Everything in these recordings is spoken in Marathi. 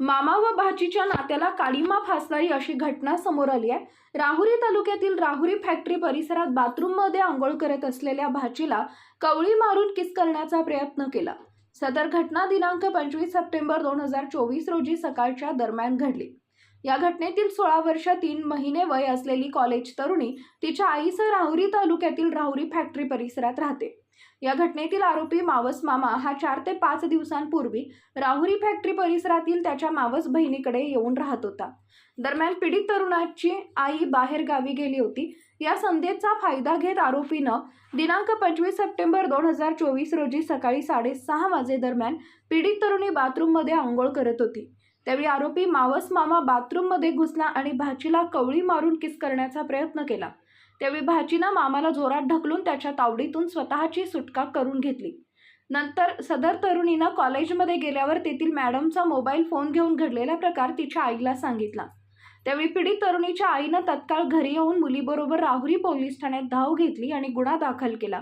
मामा व भाचीच्या नात्याला काळीमा फासणारी अशी घटना समोर आली आहे. राहुरी तालुक्यातील राहुरी फॅक्टरी परिसरात बाथरूममध्ये आंघोळ करत असलेल्या भाचीला कवळी मारून किस करण्याचा प्रयत्न केला. सदर घटना दिनांक पंचवीस सप्टेंबर दोन हजार चोवीस रोजी सकाळच्या दरम्यान घडली. या घटनेतील सोळा वर्ष तीन महिने वय असलेली कॉलेज तरुणी तिच्या आईसह राहुरी तालुक्यातील राहुरी फॅक्टरी परिसरात राहते. या घटनेतील आरोपी मावस मामा हा चार ते पाच दिवसांपूर्वी राहुरी फॅक्टरी परिसरातील त्याच्या मावस बहिणीकडे येऊन राहत होता. दरम्यान पीडित तरुणाची आई बाहेर गावी गेली होती. या संधीचा फायदा घेत आरोपीनं दिनांक पंचवीस सप्टेंबर दोन हजार चोवीस रोजी सकाळी साडेसहा वाजेदरम्यान पीडित तरुणी बाथरूममध्ये आंघोळ करत होती. त्यावेळी आरोपी मावस मामा बाथरूममध्ये घुसला आणि भाचीला कवळी मारून किस करण्याचा प्रयत्न केला. त्यावेळी भाचीनं मामाला जोरात ढकलून त्याच्या तावडीतून स्वतःची सुटका करून घेतली. नंतर सदर तरुणीनं कॉलेजमध्ये गेल्यावर तेथील मॅडमचा मोबाईल फोन घेऊन घडलेला प्रकार तिच्या आईला सांगितला. त्यावेळी पीडित तरुणीच्या आईनं तत्काळ घरी येऊन मुलीबरोबर राहुरी पोलीस ठाण्यात धाव घेतली आणि गुन्हा दाखल केला.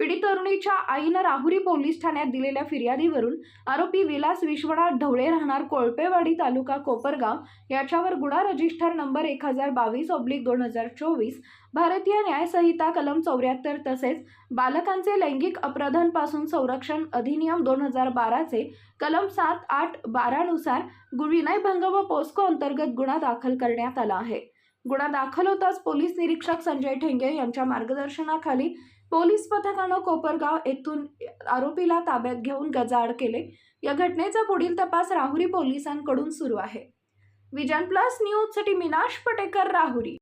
पीडित तरुणीच्या आईनं राहुरी पोलीस ठाण्यात दिलेल्या फिर्यादीवरून आरोपी विलास विश्वनाथ ढवळे राहणार कोळपेवाडी तालुका कोपरगाव याच्यावर गुन्हा रजिस्टर नंबर एक हजार बावीस ऑब्लिक दोन हजार चोवीस भारतीय न्यायसंहिता कलम चौऱ्याहत्तर तसेच बालकांचे लैंगिक अपराधांपासून संरक्षण अधिनियम दोन हजार बाराचे कलम सात आठ बारानुसार विनयभंग व पोस्को अंतर्गत गुन्हा दाखल करण्यात आला आहे. गुन्हा दाखल होताच पोलीस निरीक्षक संजय ठेंगे यांच्या मार्गदर्शनाखाली पोलीस पथकानं कोपरगाव येथून आरोपीला ताब्यात घेऊन गजाआड केले. या घटनेचा पुढील तपास राहुरी पोलिसांकडून सुरू आहे. विजन प्लस न्यूजसाठी मिनाश पटेकर राहुरी.